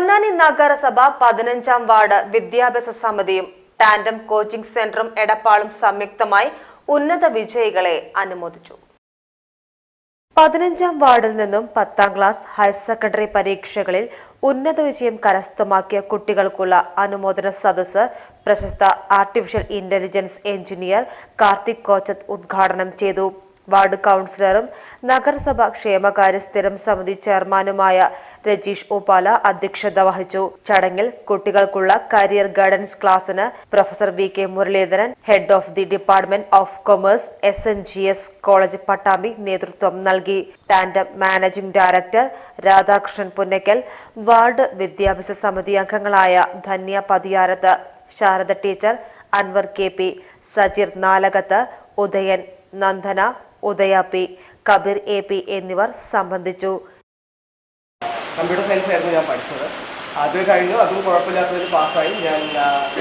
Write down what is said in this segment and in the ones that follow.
പൊന്നാനി നഗരസഭ പതിനഞ്ചാം വാർഡ് വിദ്യാഭ്യാസ സമിതിയും ടാൻഡം കോച്ചിംഗ് സെന്ററും എടപ്പാളും സംയുക്തമായി ഉന്നത വിജയികളെ അനുമോദിച്ചു. പതിനഞ്ചാം വാർഡിൽ നിന്നും പത്താം ക്ലാസ് ഹയർ സെക്കൻഡറി പരീക്ഷകളിൽ ഉന്നത വിജയം കരസ്ഥമാക്കിയ കുട്ടികൾക്കുള്ള അനുമോദന സദസ്സ് പ്രശസ്ത artificial intelligence engineer Karthik Kochath ഉദ്ഘാടനം ചെയ്തു. വാർഡ് കൗൺസിലറും നഗരസഭ ക്ഷേമകാര്യ സ്ഥിരം സമിതി ചെയർമാനുമായ രജീഷ് ഓപാല അധ്യക്ഷത വഹിച്ചു. ചടങ്ങിൽ കുട്ടികൾക്കുള്ള കരിയർ ഗൈഡൻസ് ക്ലാസ്സിന് professor V K Muraleedharan head of the department of commerce S N G S college Pattambi നേതൃത്വം നൽകി. Tandem managing director Radhakrishnan Punnakkal ward വിദ്യാഭ്യാസ സമിതി അംഗങ്ങളായ Dhanya Pathiyarath Sharada teacher Anwar K P Sajeer Nalakath Udayan Nandana Udaya P Kabeer A P എന്നിവർ സംബന്ധിച്ചു. Computer science ആയിരുന്നു ഞാൻ പഠിച്ചത്. അത് കഴിഞ്ഞു. അതും കുഴപ്പമില്ലാത്തതിൽ പാസ്സായി. ഞാൻ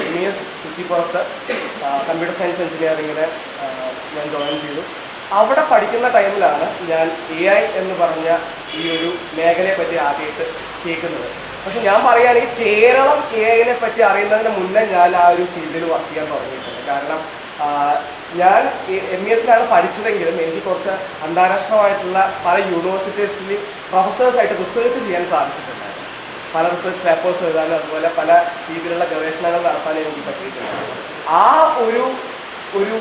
എം ഇ എസ് കുറ്റിപ്പുറത്ത് കമ്പ്യൂട്ടർ സയൻസ് എഞ്ചിനീയറിങ്ങിന് ഞാൻ ജോയിൻ ചെയ്തു. അവിടെ പഠിക്കുന്ന ടൈമിലാണ് ഞാൻ എ ഐ എന്ന് പറഞ്ഞ ഈ ഒരു മേഖലയെ പറ്റി ആദ്യമായിട്ട് കേൾക്കുന്നത്. പക്ഷെ ഞാൻ പറയുകയാണെങ്കിൽ കേരളം എ ഐനെ പറ്റി അറിയുന്നതിന് മുന്നേ ഞാൻ ആ ഒരു ഫീൽഡിൽ വർക്ക് ചെയ്യാൻ തുടങ്ങിയിട്ടുണ്ട്. കാരണം ഞാൻ എം ഇ എസിലാണ് പഠിച്ചതെങ്കിലും എനിക്ക് കുറച്ച് അന്താരാഷ്ട്രമായിട്ടുള്ള പല യൂണിവേഴ്സിറ്റീസിൽ പ്രൊഫസേഴ്സായിട്ട് റിസർച്ച് ചെയ്യാൻ സാധിച്ചിട്ടുണ്ടായിരുന്നു. പല റിസർച്ച് പേപ്പേഴ്സ് എഴുതാനും അതുപോലെ പല രീതിയിലുള്ള ഗവേഷണങ്ങൾ നടത്താനും എനിക്ക് പറ്റിയിട്ടുണ്ട്. ആ ഒരു ഒരു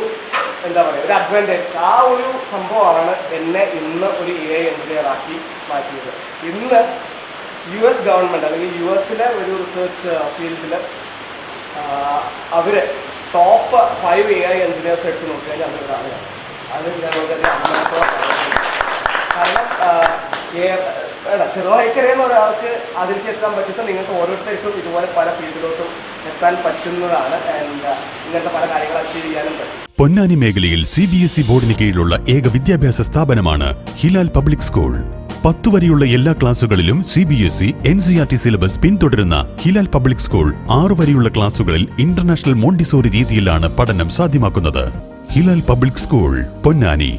എന്താ പറയുക ഒരു അഡ്വാന്റേജ് ആ ഒരു സംഭവമാണ് എന്നെ ഇന്ന് ഒരു എ ഐ എഞ്ചിനീയർ ആക്കി മാറ്റിയത്. ഇന്ന് യു എസ് ഗവൺമെന്റ് അല്ലെങ്കിൽ യു എസിലെ ഒരു റിസർച്ച് ഫീൽഡിൽ അവർ top five A I engineers എടുത്ത് നോക്കിയാൽ അതിലൊരാണ്. അത് പറയുന്നു. കാരണം ചെറുവായിക്കരയെന്ന ഒരാൾക്ക് അതിലേക്ക് എത്താൻ പറ്റിച്ച നിങ്ങൾക്ക് ഓരോരുത്തർക്കും ഇതുപോലെ പല ഫീൽഡിലോട്ടും എത്താൻ പറ്റുന്നതാണ്. ഇങ്ങനത്തെ പല കാര്യങ്ങൾ അച്ചീവ് ചെയ്യാനും പറ്റും. പൊന്നാനി മേഖലയിൽ സി ബി എസ് ഇ ബോർഡിന് കീഴിലുള്ള ഏക വിദ്യാഭ്യാസ സ്ഥാപനമാണ് ഹിലാൽ പബ്ലിക് സ്കൂൾ. പത്തു വരെയുള്ള എല്ലാ ക്ലാസുകളിലും C B S E N C R T syllabus പിന്തുടരുന്ന ഹിലാൽ പബ്ലിക് സ്കൂൾ ആറു വരെയുള്ള ക്ലാസുകളിൽ ഇന്റർനാഷണൽ മോണ്ടിസോറി രീതിയിലാണ് പഠനം സാധ്യമാക്കുന്നത്. Hilal public school Ponnani.